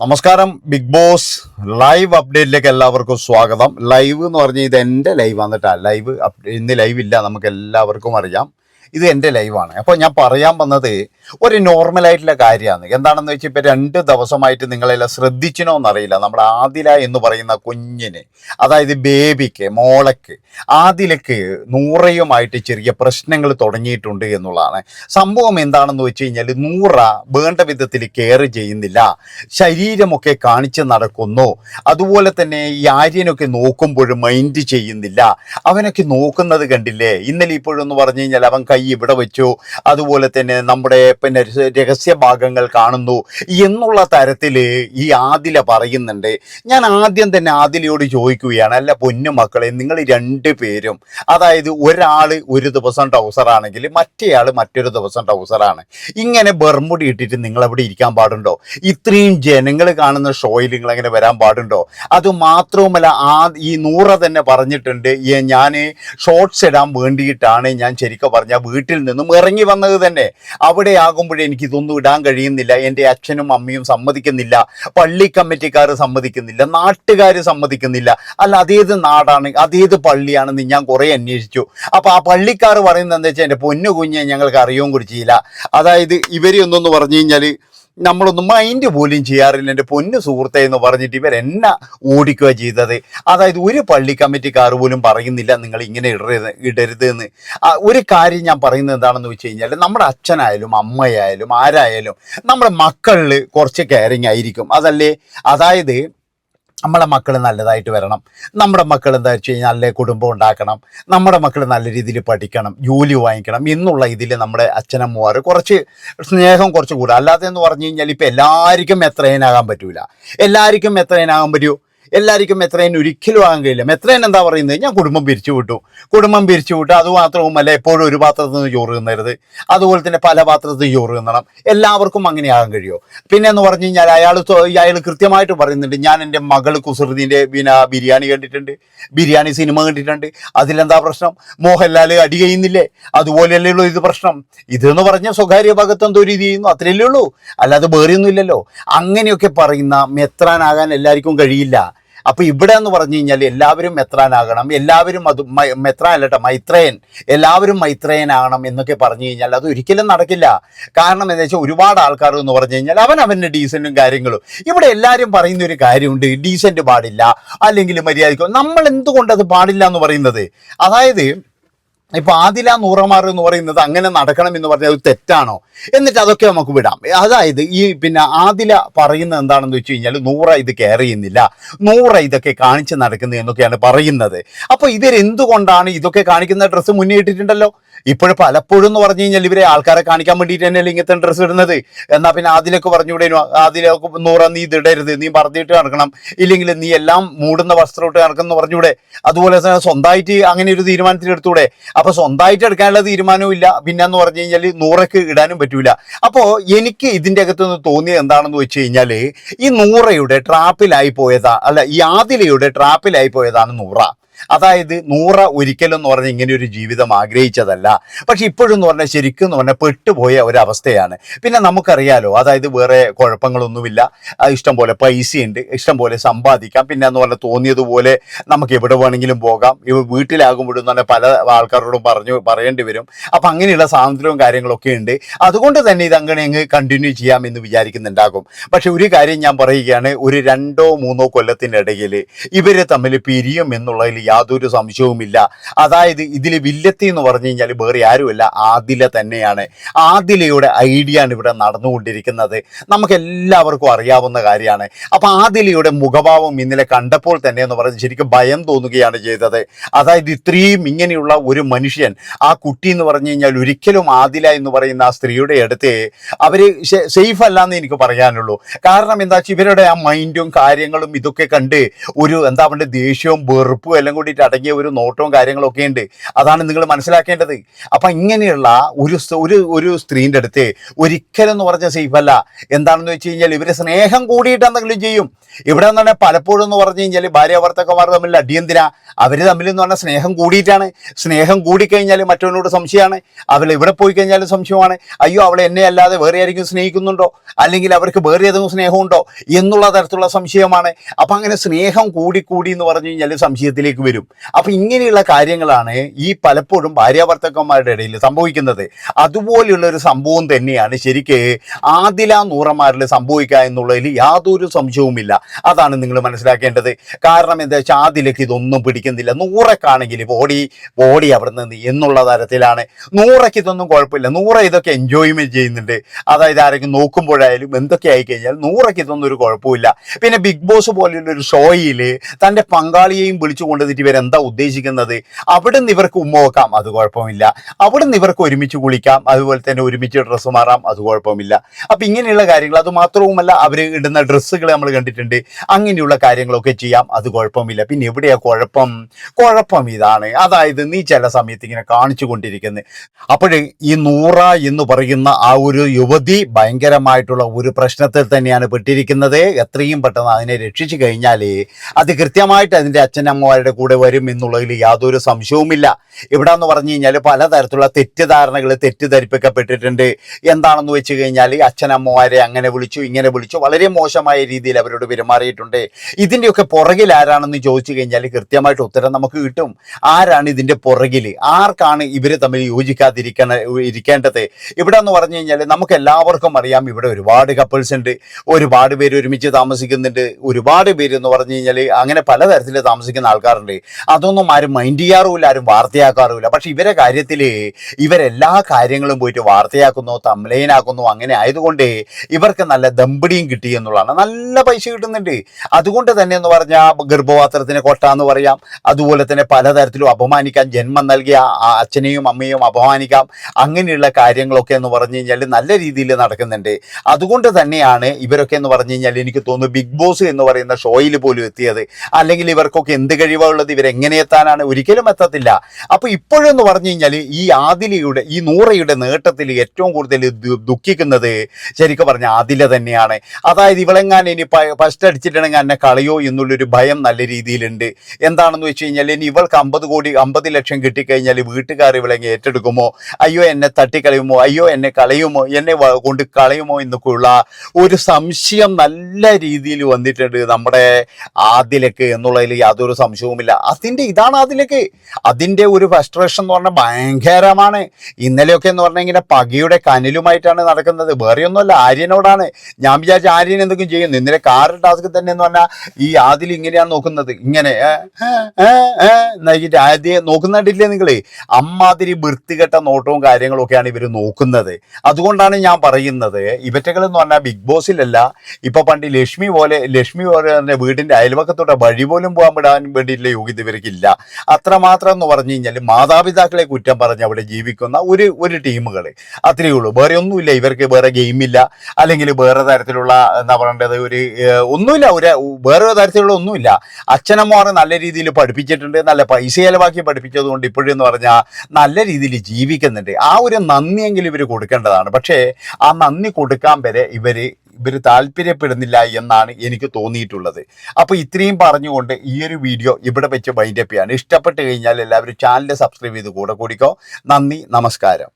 നമസ്കാരം big boss live അപ്ഡേറ്റിലേക്ക് എല്ലാവർക്കും സ്വാഗതം. ലൈവ് എന്ന് പറഞ്ഞാൽ ഇത് എന്റെ ലൈവ് വന്നിട്ടാണ് ലൈവ് ഇന്ന് ലൈവ് ഇല്ല നമുക്ക് എല്ലാവർക്കും അറിയാം. ഇത് എന്റെ ലൈവാണ്. അപ്പോൾ ഞാൻ പറയാൻ വന്നത് ഒരു നോർമലായിട്ടുള്ള കാര്യമാണ്. എന്താണെന്ന് വെച്ചാൽ ഇപ്പോൾ രണ്ട് ദിവസമായിട്ട് നിങ്ങളെല്ലാം ശ്രദ്ധിച്ചിനോ എന്നറിയില്ല നമ്മുടെ ആദില എന്ന് പറയുന്ന കുഞ്ഞിന് അതായത് ബേബിക്ക് മോളക്ക് ആദിലക്ക് നൂറയുമായിട്ട് ചെറിയ പ്രശ്നങ്ങൾ തുടങ്ങിയിട്ടുണ്ട് എന്നുള്ളതാണ്. സംഭവം എന്താണെന്ന് വെച്ച് കഴിഞ്ഞാൽ നൂറ വേണ്ട വിധത്തിൽ കെയർ ചെയ്യുന്നില്ല. ശരീരമൊക്കെ കാണിച്ച് നടക്കുന്നു. അതുപോലെ തന്നെ ഈ ആര്യനൊക്കെ നോക്കുമ്പോഴും മൈൻഡ് ചെയ്യുന്നില്ല. അവനൊക്കെ നോക്കുന്നത് കണ്ടില്ലേ? ഇന്നലെ ഇപ്പോഴെന്ന് പറഞ്ഞു കഴിഞ്ഞാൽ അവൻ കൈ ഇവിടെ വെച്ചു. അതുപോലെ തന്നെ നമ്മുടെ പിന്നെ രഹസ്യ ഭാഗങ്ങൾ കാണുന്നു എന്നുള്ള തരത്തിൽ ഈ ആദില പറയുന്നുണ്ട്. ഞാൻ ആദ്യം തന്നെ ആദിലയോട് ചോദിക്കുകയാണ്. അല്ല പൊന്നു മക്കളെ നിങ്ങൾ രണ്ട് പേരും അതായത് ഒരാൾ ഒരു ദിവസം ടൗസറാണെങ്കിൽ മറ്റേയാൾ മറ്റൊരു ദിവസം ടൗസറാണ് ഇങ്ങനെ ബർമുടി ഇട്ടിട്ട് നിങ്ങൾ അവിടെ ഇരിക്കാൻ പാടുണ്ടോ? ഇത്രയും ജനങ്ങൾ കാണുന്ന ഷോയിൽ നിങ്ങൾ അങ്ങനെ വരാൻ പാടുണ്ടോ? അത് മാത്രവുമല്ല ആ ഈ നൂറ തന്നെ പറഞ്ഞിട്ടുണ്ട് ഞാൻ ഷോർട്സ് ഇടാൻ വേണ്ടിയിട്ടാണ് ഞാൻ ശരിക്കും പറഞ്ഞാൽ വീട്ടിൽ നിന്നും ഇറങ്ങി വന്നത് തന്നെ. അവിടെ ആകുമ്പോഴേ എനിക്ക് ഇതൊന്നും ഇടാൻ കഴിയുന്നില്ല. എന്റെ അച്ഛനും അമ്മയും സമ്മതിക്കുന്നില്ല. പള്ളി കമ്മിറ്റിക്കാർ സമ്മതിക്കുന്നില്ല. നാട്ടുകാർ സമ്മതിക്കുന്നില്ല. അല്ല അതേത് നാടാണ് അതേത് പള്ളിയാണെന്ന് ഞാൻ കുറേ അന്വേഷിച്ചു. അപ്പോൾ ആ പള്ളിക്കാർ പറയുന്നത് എന്താ വെച്ചാൽ എന്റെ പൊന്നു കുഞ്ഞെ ഞങ്ങൾക്ക് അറിയുകയും കുറിച്ചില്ല. അതായത് ഇവരെ പറഞ്ഞു കഴിഞ്ഞാൽ നമ്മളൊന്നും മൈൻഡ് പോലും ചെയ്യാറില്ല. എന്റെ പൊന്നു സുഹൃത്തെ എന്ന് പറഞ്ഞിട്ട് ഇവർ എന്നെ ഓടിക്കുക ചെയ്തത്? അതായത് ഒരു പള്ളി കമ്മിറ്റിക്കാർ പോലും പറയുന്നില്ല നിങ്ങൾ ഇങ്ങനെ ഇടരുത് ഇടരുത് എന്ന് ഒരു കാര്യം ഞാൻ പറയുന്നത് എന്താണെന്ന് വെച്ച് കഴിഞ്ഞാൽ നമ്മുടെ അച്ഛനായാലും അമ്മയായാലും ആരായാലും നമ്മുടെ മക്കളിൽ കുറച്ച് കെയറിങ് ആയിരിക്കും. അതല്ലേ? അതായത് നമ്മളെ മക്കൾ നല്ലതായിട്ട് വരണം. നമ്മുടെ മക്കൾ എന്താ വെച്ച് കഴിഞ്ഞാൽ നല്ല കുടുംബം ഉണ്ടാക്കണം. നമ്മുടെ മക്കൾ നല്ല രീതിയിൽ പഠിക്കണം ജോലി വാങ്ങിക്കണം എന്നുള്ള ഇതിൽ നമ്മുടെ അച്ഛനമ്മമാർ കുറച്ച് സ്നേഹം കുറച്ച് കൂടുക. അല്ലാതെ എന്ന് പറഞ്ഞു കഴിഞ്ഞാൽ ഇപ്പം എല്ലാവർക്കും എത്രയനാകാൻ പറ്റൂല. എല്ലാവർക്കും എത്രയനാകാൻ പറ്റൂ? എല്ലാവർക്കും എത്രയും ഒരിക്കലും ആകാൻ കഴിയില്ല മെത്രയൻ എന്താ പറയുന്നത്? ഞാൻ കുടുംബം പിരിച്ചു വിട്ടു. കുടുംബം പിരിച്ചു വിട്ടു അത് മാത്രവുമല്ല എപ്പോഴും ഒരു പാത്രത്തിൽ നിന്ന് ചോറ് തിന്നരുത്. അതുപോലെ തന്നെ പല പാത്രത്തിൽ ചോറ് തിന്നണം. എല്ലാവർക്കും അങ്ങനെ ആകാൻ കഴിയുമോ? പിന്നെ എന്ന് പറഞ്ഞു കഴിഞ്ഞാൽ അയാൾ അയാൾ കൃത്യമായിട്ട് പറയുന്നുണ്ട് ഞാൻ എന്റെ മകൾ കുസൃതിന്റെ പിന്നെ ബിരിയാണി കണ്ടിട്ടുണ്ട്. ബിരിയാണി സിനിമ കണ്ടിട്ടുണ്ട്. അതിലെന്താ പ്രശ്നം? മോഹൻലാൽ അടി കഴിയുന്നില്ലേ? അതുപോലെയല്ലേ ഉള്ളൂ ഇത് പ്രശ്നം. ഇതെന്ന് പറഞ്ഞ സ്വകാര്യ ഭാഗത്ത് എന്തോ രീതി ചെയ്യുന്നു. അത്രയല്ലേ ഉള്ളൂ. അല്ലാതെ വേറെയൊന്നും ഇല്ലല്ലോ അങ്ങനെയൊക്കെ പറയുന്ന മെത്രാനാകാൻ എല്ലാവർക്കും കഴിയില്ല. അപ്പൊ ഇവിടെ എന്ന് പറഞ്ഞു കഴിഞ്ഞാൽ എല്ലാവരും മെത്രാനാകണം എല്ലാവരും അത് മെത്ര അല്ലട്ടെ മൈത്രയൻ. എല്ലാവരും മൈത്രേയനാകണം എന്നൊക്കെ പറഞ്ഞു കഴിഞ്ഞാൽ അത് ഒരിക്കലും നടക്കില്ല. കാരണം എന്താ വെച്ചാൽ ഒരുപാട് ആൾക്കാർ എന്ന് പറഞ്ഞു കഴിഞ്ഞാൽ അവൻ അവന്റെ ഡീസന്റും കാര്യങ്ങളും. ഇവിടെ എല്ലാവരും പറയുന്ന ഒരു കാര്യമുണ്ട് ഡീസന്റ് പാടില്ല അല്ലെങ്കിൽ മര്യാദയ്ക്കും. നമ്മൾ എന്തുകൊണ്ട് അത് പാടില്ല എന്ന് പറയുന്നത്? അതായത് ഇപ്പൊ ആദില നൂറമാർ എന്ന് പറയുന്നത് അങ്ങനെ നടക്കണം എന്ന് പറഞ്ഞാൽ അത് തെറ്റാണോ? എന്നിട്ട് അതൊക്കെ നമുക്ക് വിടാം. അതായത് ഈ പിന്നെ ആദില പറയുന്നത് എന്താണെന്ന് വെച്ച് കഴിഞ്ഞാൽ നൂറ ഇത് കെയർ ചെയ്യുന്നില്ല. നൂറ ഇതൊക്കെ കാണിച്ച് നടക്കുന്നത് എന്നൊക്കെയാണ് പറയുന്നത്. അപ്പൊ ഇവരെന്തുകൊണ്ടാണ് ഇതൊക്കെ കാണിക്കുന്ന ഡ്രസ്സ് മുന്നേ ഇട്ടിട്ടുണ്ടല്ലോ? ഇപ്പോഴും പലപ്പോഴും എന്ന് പറഞ്ഞു കഴിഞ്ഞാൽ ഇവരെ ആൾക്കാരെ കാണിക്കാൻ വേണ്ടിയിട്ട് തന്നെയല്ലേ ഇങ്ങനത്തെ ഡ്രസ്സ് ഇടുന്നത്. എന്നാൽ പിന്നെ ആദിലൊക്കെ പറഞ്ഞുകൂടേനു ആദിലൊക്കെ നൂറ നീ ഇത് ഇടരുത് നീ പറഞ്ഞിട്ട് നടക്കണം. ഇല്ലെങ്കിൽ നീ എല്ലാം മൂടുന്ന വസ്ത്രം ഇട്ട് നടക്കണം എന്ന് പറഞ്ഞൂടെ അതുപോലെ തന്നെ സ്വന്തമായിട്ട് അങ്ങനെ ഒരു തീരുമാനത്തിൽ എടുത്തൂടെ അപ്പൊ സ്വന്തമായിട്ട് എടുക്കാനുള്ള തീരുമാനവും ഇല്ല. പിന്നെ എന്ന് പറഞ്ഞു കഴിഞ്ഞാൽ നൂറക്ക് ഇടാനും പറ്റൂല. അപ്പോ എനിക്ക് ഇതിന്റെ അകത്ത് നിന്ന് തോന്നിയത് എന്താണെന്ന് വെച്ച് കഴിഞ്ഞാൽ ഈ നൂറയുടെ ട്രാപ്പിലായി പോയതാ അല്ല ഈ ആദിലയുടെ ട്രാപ്പിലായി പോയതാണ് നൂറ. അതായത് നൂറ ഒരിക്കലും എന്ന് പറഞ്ഞാൽ ഇങ്ങനെ ഒരു ജീവിതം ആഗ്രഹിച്ചതല്ല. പക്ഷെ ഇപ്പോഴും എന്ന് പറഞ്ഞാൽ ശരിക്കും എന്ന് പറഞ്ഞാൽ പെട്ടുപോയ ഒരവസ്ഥയാണ്. പിന്നെ നമുക്കറിയാലോ അതായത് വേറെ കുഴപ്പങ്ങളൊന്നുമില്ല. ഇഷ്ടംപോലെ ഇഷ്ടം പോലെ പൈസയുണ്ട് ഇഷ്ടം പോലെ സമ്പാദിക്കാം. പിന്നെ എന്ന് പറഞ്ഞാൽ തോന്നിയതുപോലെ നമുക്ക് എവിടെ വേണമെങ്കിലും പോകാം. ഇവ വീട്ടിലാകുമ്പോഴും തന്നെ പല ആൾക്കാരോടും പറഞ്ഞു പറയേണ്ടി വരും. അപ്പം അങ്ങനെയുള്ള സ്വാതന്ത്ര്യവും കാര്യങ്ങളൊക്കെ ഉണ്ട്. അതുകൊണ്ട് തന്നെ ഇത് അങ്ങനെ അങ്ങ് കണ്ടിന്യൂ ചെയ്യാമെന്ന് വിചാരിക്കുന്നുണ്ടാകും. പക്ഷെ ഒരു കാര്യം ഞാൻ പറയുകയാണ് ഒരു രണ്ടോ മൂന്നോ കൊല്ലത്തിനിടയിൽ ഇവരെ തമ്മിൽ പിരിയും എന്നുള്ളതിൽ യാതൊരു സംശയവുമില്ല. അതായത് ഇതിൽ വില്ലത്തി എന്ന് പറഞ്ഞു കഴിഞ്ഞാൽ വേറെ ആരുമല്ല ആദില തന്നെയാണ്. ആദിലയുടെ ഐഡിയ ആണ് ഇവിടെ നടന്നുകൊണ്ടിരിക്കുന്നത്. നമുക്ക് എല്ലാവർക്കും അറിയാവുന്ന കാര്യമാണ്. അപ്പൊ ആദിലയുടെ മുഖഭാവം ഇന്നലെ കണ്ടപ്പോൾ തന്നെ എന്ന് പറഞ്ഞ് ശരിക്കും ഭയം തോന്നുകയാണ് ചെയ്തത്. അതായത് ഇത്രയും ഇങ്ങനെയുള്ള ഒരു മനുഷ്യൻ ആ കുട്ടി എന്ന് പറഞ്ഞു കഴിഞ്ഞാൽ ഒരിക്കലും ആദില എന്ന് പറയുന്ന ആ സ്ത്രീയുടെ അടുത്ത് അവർ സേഫ് അല്ല എന്ന് എനിക്ക് പറയാനുള്ളൂ. കാരണം എന്താ വെച്ചാൽ ഇവരുടെ ആ മൈൻഡും കാര്യങ്ങളും ഇതൊക്കെ കണ്ട് ഒരു എന്താ പറയുക ദേഷ്യവും വെറുപ്പും എല്ലാം കൂടിയിട്ട് അടങ്ങിയ ഒരു നോട്ടവും കാര്യങ്ങളൊക്കെ ഉണ്ട്. അതാണ് നിങ്ങൾ മനസ്സിലാക്കേണ്ടത്. അപ്പം ഇങ്ങനെയുള്ള ഒരു ഒരു ഒരു സ്ത്രീന്റെ അടുത്ത് ഒരിക്കലും എന്ന് പറഞ്ഞാൽ സേഫല്ല എന്താണെന്ന് വെച്ച് കഴിഞ്ഞാൽ ഇവർ സ്നേഹം കൂടിയിട്ട് എന്തെങ്കിലും ചെയ്യും. ഇവിടെ എന്ന് പറഞ്ഞാൽ പലപ്പോഴും എന്ന് പറഞ്ഞു കഴിഞ്ഞാൽ ഭാര്യ ഭർത്താക്കന്മാർ തമ്മിൽ അടിയന്തിന അവർ തമ്മിൽ എന്ന് പറഞ്ഞാൽ സ്നേഹം കൂടിയിട്ടാണ്. സ്നേഹം കൂടിക്കഴിഞ്ഞാൽ മറ്റവനോട് സംശയമാണ്. അവൾ ഇവിടെ പോയി കഴിഞ്ഞാലും സംശയമാണ്. അയ്യോ അവളെ എന്നെ അല്ലാതെ വേറെ ആരെങ്കിലും സ്നേഹിക്കുന്നുണ്ടോ? അല്ലെങ്കിൽ അവർക്ക് വേറെ ഏതെങ്കിലും സ്നേഹമുണ്ടോ? എന്നുള്ള തരത്തിലുള്ള സംശയമാണ്. അപ്പം അങ്ങനെ സ്നേഹം കൂടി കൂടി എന്ന് പറഞ്ഞു കഴിഞ്ഞാൽ സംശയത്തിലേക്ക് വരും. അപ്പൊ ഇങ്ങനെയുള്ള കാര്യങ്ങളാണ് ഈ പലപ്പോഴും ഭാര്യ ഭർത്താക്കന്മാരുടെ ഇടയിൽ സംഭവിക്കുന്നത്. അതുപോലെയുള്ള ഒരു സംഭവം തന്നെയാണ് ശരിക്ക് ആദില നൂറന്മാരിൽ സംഭവിക്കുക എന്നുള്ളതിൽ യാതൊരു സംശയവുമില്ല. അതാണ് നിങ്ങൾ മനസ്സിലാക്കേണ്ടത്. കാരണം എന്താ വെച്ചാൽ ആദിലേക്ക് ഇതൊന്നും പിടിക്കുന്നില്ല. നൂറക്കാണെങ്കിൽ ബോഡി ബോഡി അവിടെ നിന്ന് എന്നുള്ള തരത്തിലാണ്. നൂറയ്ക്ക് ഇതൊന്നും കുഴപ്പമില്ല. നൂറ ഇതൊക്കെ എൻജോയ്മെന്റ് ചെയ്യുന്നുണ്ട്. അതായത് ആരെങ്കിലും നോക്കുമ്പോഴായാലും എന്തൊക്കെ ആയി കഴിഞ്ഞാൽ നൂറയ്ക്ക് ഇതൊന്നും ഒരു കുഴപ്പമില്ല പിന്നെ ബിഗ് ബോസ് പോലെയുള്ള ഒരു ഷോയിൽ തന്റെ പങ്കാളിയെയും വിളിച്ചു കൊണ്ടുവന്നിട്ട് എന്താ ഉദ്ദേശിക്കുന്നത്? അവിടെ നിന്ന് ഇവർക്ക് ഉമ്മ വെക്കാം അത് കുഴപ്പമില്ല. അവിടെ നിന്ന് ഇവർക്ക് ഒരുമിച്ച് കുളിക്കാം അതുപോലെ തന്നെ ഒരുമിച്ച് ഡ്രസ്സ് മാറാം അത് കുഴപ്പമില്ല. അപ്പം ഇങ്ങനെയുള്ള കാര്യങ്ങൾ അത് മാത്രവുമല്ല അവർ ഇടുന്ന ഡ്രസ്സുകൾ നമ്മൾ കണ്ടിട്ടുണ്ട്. അങ്ങനെയുള്ള കാര്യങ്ങളൊക്കെ ചെയ്യാം അത് കുഴപ്പമില്ല. പിന്നെ എവിടെയാ കുഴപ്പം? കുഴപ്പം ഇതാണ്. അതായത് നീ ചില സമയത്ത് ഇങ്ങനെ കാണിച്ചു കൊണ്ടിരിക്കുന്നത് അപ്പോഴ് ഈ നൂറ എന്ന് പറയുന്ന ആ ഒരു യുവതി ഭയങ്കരമായിട്ടുള്ള ഒരു പ്രശ്നത്തിൽ തന്നെയാണ് പെട്ടിരിക്കുന്നത്. എത്രയും പെട്ടെന്ന് അതിനെ രക്ഷിച്ചു കഴിഞ്ഞാൽ അത് കൃത്യമായിട്ട് അതിന്റെ അച്ഛനമ്മമാരുടെ കൂടെ വരും എന്നുള്ളതിൽ യാതൊരു സംശയവുമില്ല. ഇവിടെ എന്ന് പറഞ്ഞു കഴിഞ്ഞാൽ പലതരത്തിലുള്ള തെറ്റിദ്ധാരണകൾ തെറ്റിദ്ധരിപ്പിക്കപ്പെട്ടിട്ടുണ്ട് എന്താണെന്ന് വെച്ച് കഴിഞ്ഞാൽ അച്ഛനമ്മമാരെ അങ്ങനെ വിളിച്ചു ഇങ്ങനെ വിളിച്ചു. വളരെ മോശമായ രീതിയിൽ അവരോട് പെരുമാറിയിട്ടുണ്ട്. ഇതിന്റെയൊക്കെ പുറകിൽ ആരാണെന്ന് ചോദിച്ചു കഴിഞ്ഞാൽ കൃത്യമായിട്ട് ഉത്തരം നമുക്ക് കിട്ടും. ആരാണ് ഇതിന്റെ പുറകിൽ ആർക്കാണ് ഇവർ തമ്മിൽ യോജിക്കാതിരിക്കണ ഇരിക്കേണ്ടത്? ഇവിടെ എന്ന് പറഞ്ഞു കഴിഞ്ഞാൽ നമുക്ക് എല്ലാവർക്കും അറിയാം ഇവിടെ ഒരുപാട് കപ്പിൾസ് ഉണ്ട്. ഒരുപാട് പേര് ഒരുമിച്ച് താമസിക്കുന്നുണ്ട്. ഒരുപാട് പേര് എന്ന് പറഞ്ഞു കഴിഞ്ഞാൽ അങ്ങനെ പലതരത്തിൽ താമസിക്കുന്ന ആൾക്കാരുണ്ട്. അതൊന്നും ആരും മൈൻഡ് ചെയ്യാറുമില്ല ആരും വാർത്തയാക്കാറുമില്ല. പക്ഷെ ഇവരെ കാര്യത്തിൽ ഇവരെല്ലാ കാര്യങ്ങളും പോയിട്ട് വാർത്തയാക്കുന്നു തമ്ലൈനാക്കുന്നു അങ്ങനെ ആയതുകൊണ്ട് ഇവർക്ക് നല്ല ദമ്പടിയും കിട്ടി എന്നുള്ളതാണ്. നല്ല പൈസ കിട്ടുന്നുണ്ട്. അതുകൊണ്ട് തന്നെ എന്ന് പറഞ്ഞാൽ ഗർഭപാത്രത്തിന് കൊട്ട എന്ന് പറയാം. അതുപോലെ തന്നെ പലതരത്തിലും അപമാനിക്കാം. ജന്മം നൽകിയ അച്ഛനെയും അമ്മയും അപമാനിക്കാം. അങ്ങനെയുള്ള കാര്യങ്ങളൊക്കെ എന്ന് പറഞ്ഞു കഴിഞ്ഞാൽ നല്ല രീതിയിൽ നടക്കുന്നുണ്ട്. അതുകൊണ്ട് തന്നെയാണ് ഇവരൊക്കെ എന്ന് പറഞ്ഞു കഴിഞ്ഞാൽ എനിക്ക് തോന്നുന്നു ബിഗ് ബോസ് എന്ന് പറയുന്ന ഷോയിൽ പോലും എത്തിയത്. അല്ലെങ്കിൽ ഇവർക്കൊക്കെ എന്ത് കഴിവുള്ളത് ഇവരെങ്ങനെ എത്താനാണ് ഒരിക്കലും എത്തത്തില്ല. അപ്പോൾ ഇപ്പോഴെന്ന് പറഞ്ഞു കഴിഞ്ഞാൽ ഈ ആദിലയുടെ ഈ നൂറയുടെ നേട്ടത്തിൽ ഏറ്റവും കൂടുതൽ ദുഃഖിക്കുന്നത് ശരിക്കും പറഞ്ഞ ആദില തന്നെയാണ്. അതായത് ഇവളെങ്ങാൻ ഇനി ഫസ്റ്റ് അടിച്ചിട്ടുണ്ടെങ്കിൽ എന്നെ കളയോ എന്നുള്ളൊരു ഭയം നല്ല രീതിയിലുണ്ട്. എന്താണെന്ന് വെച്ച് കഴിഞ്ഞാൽ ഇനി ഇവൾക്ക് അമ്പത് കോടി അമ്പത് ലക്ഷം കിട്ടിക്കഴിഞ്ഞാൽ വീട്ടുകാർ ഇവളെങ്ങ് ഏറ്റെടുക്കുമോ? അയ്യോ എന്നെ തട്ടിക്കളയുമോ? അയ്യോ എന്നെ കളയുമോ? എന്നെ കൊണ്ട് കളയുമോ എന്നൊക്കെയുള്ള ഒരു സംശയം നല്ല രീതിയിൽ വന്നിട്ടുണ്ട് നമ്മുടെ ആദിലക്ക് എന്നുള്ളതിൽ യാതൊരു സംശയവുമില്ല. അതിന്റെ ഇതാണ് അതിലേക്ക്. അതിന്റെ ഒരു ഫ്രസ്ട്രേഷൻ എന്ന് പറഞ്ഞാൽ ഭയങ്കരമാണ്. ഇന്നലെയൊക്കെ എന്ന് പറഞ്ഞാൽ ഇങ്ങനെ പകയുടെ കനലുമായിട്ടാണ് നടക്കുന്നത്. വേറെയൊന്നുമല്ല ആര്യനോടാണ്. ഞാൻ വിചാരിച്ച ആര്യൻ എന്തെങ്കിലും ചെയ്യുന്നു ഇന്നലെ കാറ് ടാസ്ക് തന്നെ എന്ന് പറഞ്ഞാൽ ഈ ആദിൽ ഇങ്ങനെയാണ് നോക്കുന്നത്. ഇങ്ങനെ ഏ ആദ്യം നോക്കുന്നുണ്ടില്ലേ നിങ്ങൾ അമ്മാതിരി വൃത്തികെട്ട നോട്ടവും കാര്യങ്ങളൊക്കെയാണ് ഇവർ നോക്കുന്നത്. അതുകൊണ്ടാണ് ഞാൻ പറയുന്നത്. ഇവറ്റകൾ എന്ന് പറഞ്ഞാൽ ബിഗ് ബോസിലല്ല. ഇപ്പൊ പണ്ട് ലക്ഷ്മി പോലെ ലക്ഷ്മി പോലെ തന്നെ വീടിന്റെ അയൽവക്കത്തോടെ വഴി പോലും പോകാൻ വിടാൻ വേണ്ടിയിട്ടുള്ള യോഗ്യത ഇവർക്കില്ല അത്രമാത്രം എന്ന് പറഞ്ഞു കഴിഞ്ഞാൽ മാതാപിതാക്കളെ കുറ്റം പറഞ്ഞ് അവിടെ ജീവിക്കുന്ന ഒരു ഒരു ടീമുകൾ അത്രയേ ഉള്ളൂ. വേറെ ഒന്നുമില്ല. ഇവർക്ക് വേറെ ഗെയിമില്ല. അല്ലെങ്കിൽ വേറെ തരത്തിലുള്ള എന്താ പറയേണ്ടത് ഒരു ഒന്നുമില്ല. ഒരു വേറെ തരത്തിലുള്ള ഒന്നുമില്ല. അച്ഛനമ്മമാരെ നല്ല രീതിയിൽ പഠിപ്പിച്ചിട്ടുണ്ട്. നല്ല പൈസ ചെലവാക്കി പഠിപ്പിച്ചതുകൊണ്ട് ഇപ്പോഴെന്ന് പറഞ്ഞാൽ നല്ല രീതിയിൽ ജീവിക്കുന്നുണ്ട്. ആ ഒരു നന്ദിയെങ്കിലും ഇവർ കൊടുക്കേണ്ടതാണ്. പക്ഷേ ആ നന്ദി കൊടുക്കാൻ വരെ ഇവർ ഇവർ താല്പര്യപ്പെടുന്നില്ല എന്നാണ് എനിക്ക് തോന്നിയിട്ടുള്ളത്. അപ്പോൾ ഇത്രയും പറഞ്ഞുകൊണ്ട് ഈ ഒരു വീഡിയോ ഇവിടെ വെച്ച് വൈൻഡപ്പ് ചെയ്യാണ്. ഇഷ്ടപ്പെട്ട് കഴിഞ്ഞാൽ എല്ലാവരും ചാനൽ സബ്സ്ക്രൈബ് ചെയ്ത് കൂടെ കൂടിക്കോ. നന്ദി നമസ്കാരം.